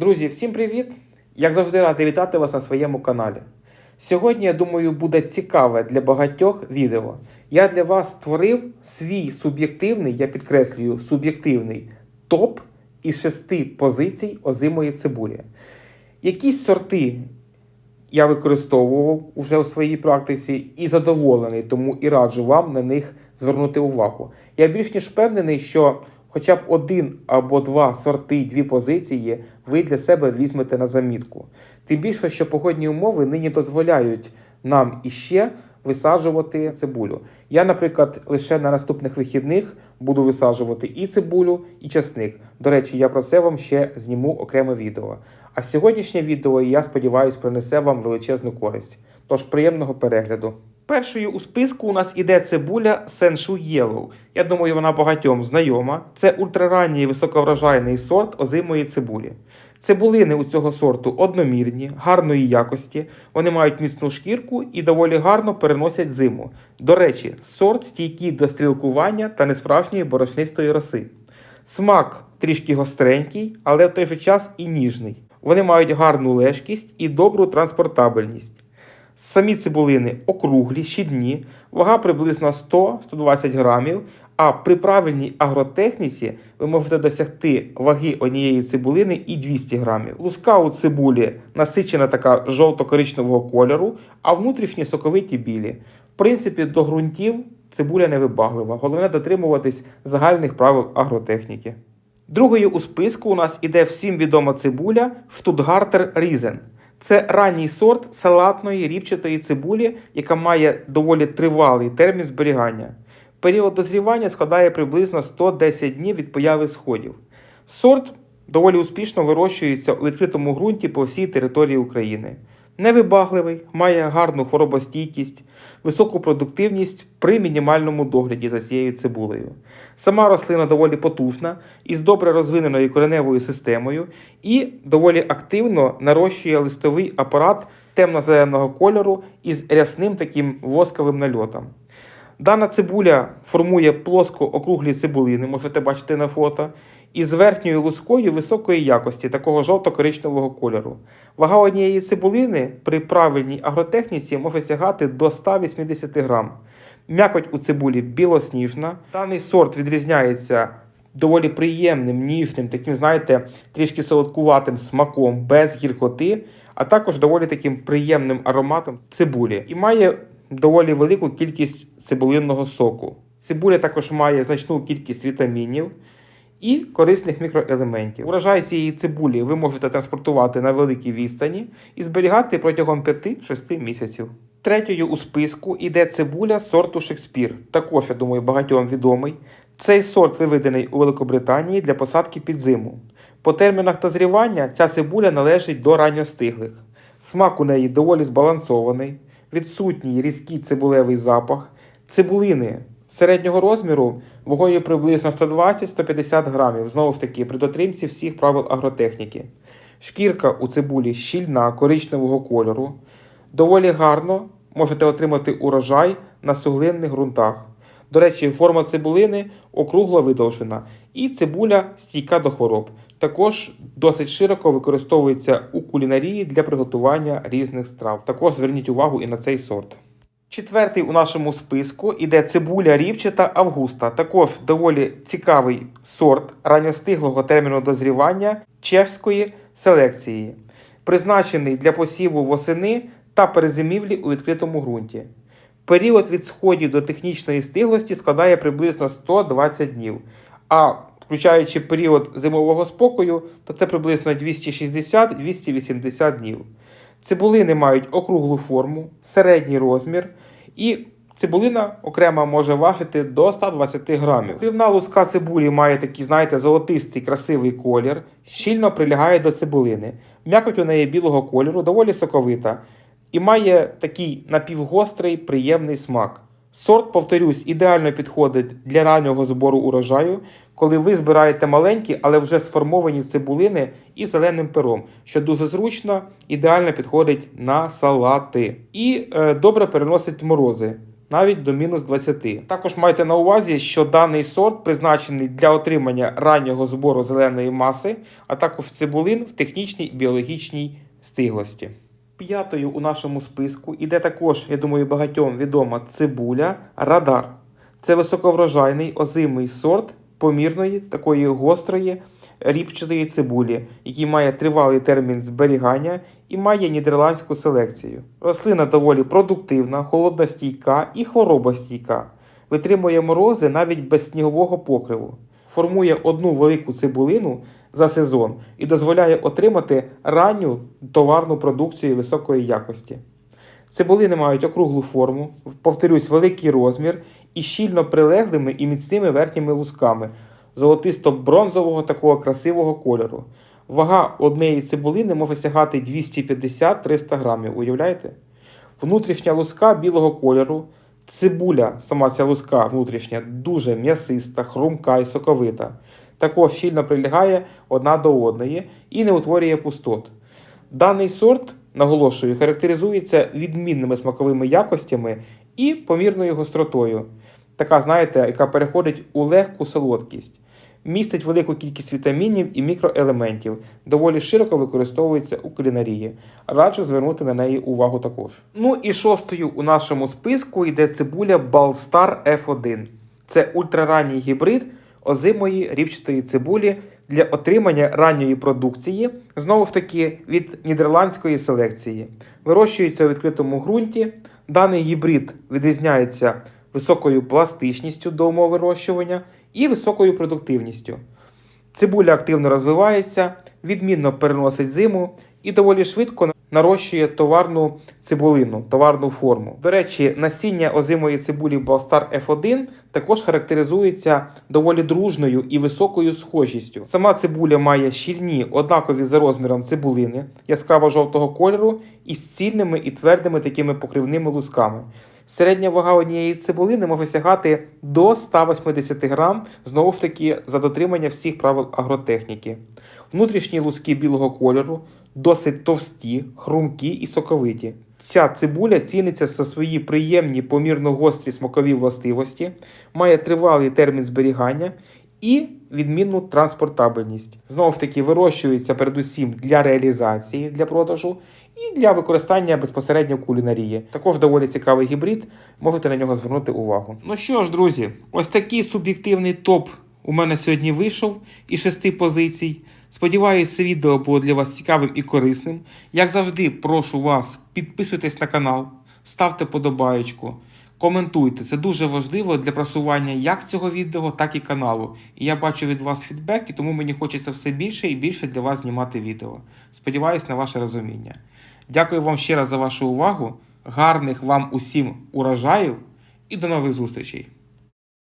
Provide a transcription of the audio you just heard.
Друзі, всім привіт! Як завжди радий вітати вас на своєму каналі. Сьогодні, я думаю, буде цікаве для багатьох відео. Я для вас створив свій суб'єктивний, я підкреслюю, суб'єктивний топ із шести позицій озимої цибулі. Якісь сорти я використовував уже у своїй практиці і задоволений, тому і раджу вам на них звернути увагу. Я більш ніж впевнений, що хоча б один або два сорти, дві позиції ви для себе візьмете на замітку. Тим більше, що погодні умови нині дозволяють нам іще висаджувати цибулю. Я, наприклад, лише на наступних вихідних буду висаджувати і цибулю, і часник. До речі, я про це вам ще зніму окреме відео. А сьогоднішнє відео, я сподіваюся, принесе вам величезну користь. Тож приємного перегляду. Першою у списку у нас іде цибуля Сеншу Yellow. Я думаю, вона багатьом знайома. Це ультраранній високоврожайний сорт озимої цибулі. Цибулини у цього сорту одномірні, гарної якості, вони мають міцну шкірку і доволі гарно переносять зиму. До речі, сорт стійкий до стрілкування та несправжньої борошнистої роси. Смак трішки гостренький, але в той же час і ніжний. Вони мають гарну лежкість і добру транспортабельність. Самі цибулини округлі, щільні, вага приблизно 100-120 грамів, а при правильній агротехніці ви можете досягти ваги однієї цибулини і 200 грамів. Луска у цибулі насичена така жовто-коричневого кольору, а внутрішні соковиті білі. В принципі, до ґрунтів цибуля невибаглива. Головне дотримуватись загальних правил агротехніки. Другою у списку у нас іде всім відома цибуля Штутгартер Різен. Це ранній сорт салатної ріпчатої цибулі, яка має доволі тривалий термін зберігання. Період дозрівання складає приблизно 110 днів від появи сходів. Сорт доволі успішно вирощується у відкритому ґрунті по всій території України. Невибагливий, має гарну хворобостійкість, високу продуктивність при мінімальному догляді за цією цибулею. Сама рослина доволі потужна, із добре розвиненою кореневою системою і доволі активно нарощує листовий апарат темно-зеленого кольору із рясним таким восковим нальотом. Дана цибуля формує плоско округлі цибулини, можете бачити на фото, із верхньою лускою високої якості, такого жовто-коричневого кольору. Вага однієї цибулини при правильній агротехніці може сягати до 180 грам. М'якоть у цибулі білосніжна. Даний сорт відрізняється доволі приємним, ніжним, таким, знаєте, трішки солодкуватим смаком без гіркоти, а також доволі таким приємним ароматом цибулі. І має доволі велику кількість цибулинного соку. Цибуля також має значну кількість вітамінів і корисних мікроелементів. Урожай цієї цибулі ви можете транспортувати на великій відстані і зберігати протягом 5-6 місяців. Третьою у списку іде цибуля сорту Шекспір. Також, я думаю, багатьом відомий. Цей сорт виведений у Великобританії для посадки під зиму. По термінах дозрівання ця цибуля належить до ранньостиглих. Смак у неї доволі збалансований, відсутній різкий цибулевий запах, цибулини середнього розміру вагою приблизно 120-150 грамів, знову ж таки, при дотримці всіх правил агротехніки. Шкірка у цибулі щільна коричневого кольору. Доволі гарно можете отримати урожай на суглинних ґрунтах. До речі, форма цибулини округло видовжена, і цибуля стійка до хвороб. Також досить широко використовується у кулінарії для приготування різних страв. Також зверніть увагу і на цей сорт. Четвертий у нашому списку іде цибуля ріпчата Августа. Також доволі цікавий сорт ранньостиглого терміну дозрівання чешської селекції, призначений для посіву восени та перезимівлі у відкритому ґрунті. Період від сходів до технічної стиглості складає приблизно 120 днів. А включаючи період зимового спокою, то це приблизно 260-280 днів. Цибулини мають округлу форму, середній розмір, і цибулина окремо може важити до 120 грамів. Крівна луска цибулі має такий, знаєте, золотистий красивий колір, щільно прилягає до цибулини. М'якоть у неї білого кольору, доволі соковита і має такий напівгострий приємний смак. Сорт, повторюсь, ідеально підходить для раннього збору урожаю, коли ви збираєте маленькі, але вже сформовані цибулини із зеленим пером, що дуже зручно, ідеально підходить на салати і е, добре переносить морози. навіть до мінус 20. Також майте на увазі, що даний сорт призначений для отримання раннього збору зеленої маси, а також цибулин в технічній і біологічній стиглості. П'ятою у нашому списку іде також, я думаю, багатьом відома цибуля Радар. Це високоврожайний озимий сорт помірної такої гострої ріпчатої цибулі, який має тривалий термін зберігання і має нідерландську селекцію. Рослина доволі продуктивна, холодностійка і хворобостійка. Витримує морози навіть без снігового покриву. Формує одну велику цибулину за сезон і дозволяє отримати ранню товарну продукцію високої якості. Цибулини мають округлу форму, повторюсь, великий розмір і щільно прилеглими і міцними верхніми лусками золотисто-бронзового такого красивого кольору. Вага однієї цибулини може сягати 250-300 грамів. Уявляєте? Внутрішня луска білого кольору. Цибуля, сама ця луска внутрішня, дуже м'ясиста, хрумка і соковита. Також щільно прилягає одна до одної і не утворює пустот. Даний сорт, наголошую, характеризується відмінними смаковими якостями і помірною гостротою. Така, знаєте, яка переходить у легку солодкість. Містить велику кількість вітамінів і мікроелементів, доволі широко використовується у кулінарії. Раджу звернути на неї увагу також. Ну і шостою у нашому списку йде цибуля Балстар F1. Це ультраранній гібрид озимої ріпчатої цибулі для отримання ранньої продукції, знову ж таки від нідерландської селекції. Вирощується у відкритому ґрунті. Даний гібрид відрізняється високою пластичністю до умов вирощування і високою продуктивністю. Цибуля активно розвивається, відмінно переносить зиму і доволі швидко нарощує товарну цибулину, товарну форму. До речі, насіння озимої цибулі Балстар F1 також характеризується доволі дружною і високою схожістю. Сама цибуля має щільні, однакові за розміром цибулини, яскраво жовтого кольору із цільними і твердими такими покривними лусками. Середня вага однієї цибулини може сягати до 180 грам, знову ж таки, за дотримання всіх правил агротехніки. Внутрішні луски білого кольору досить товсті, хрумкі і соковиті. Ця цибуля ціниться за свої приємні помірно гострі смакові властивості, має тривалий термін зберігання і відмінну транспортабельність. Знову ж таки, вирощується передусім для реалізації для продажу і для використання безпосередньо кулінарії. Також доволі цікавий гібрид, можете на нього звернути увагу. Ну що ж, друзі, ось такий суб'єктивний топ у мене сьогодні вийшов із шести позицій. Сподіваюсь, це відео було для вас цікавим і корисним. Як завжди, прошу вас, підписуйтесь на канал, ставте подобаєчку, коментуйте. Це дуже важливо для просування як цього відео, так і каналу. І я бачу від вас фідбек, і тому мені хочеться все більше і більше для вас знімати відео. Сподіваюсь на ваше розуміння. Дякую вам ще раз за вашу увагу. Гарних вам усім урожаїв і до нових зустрічей!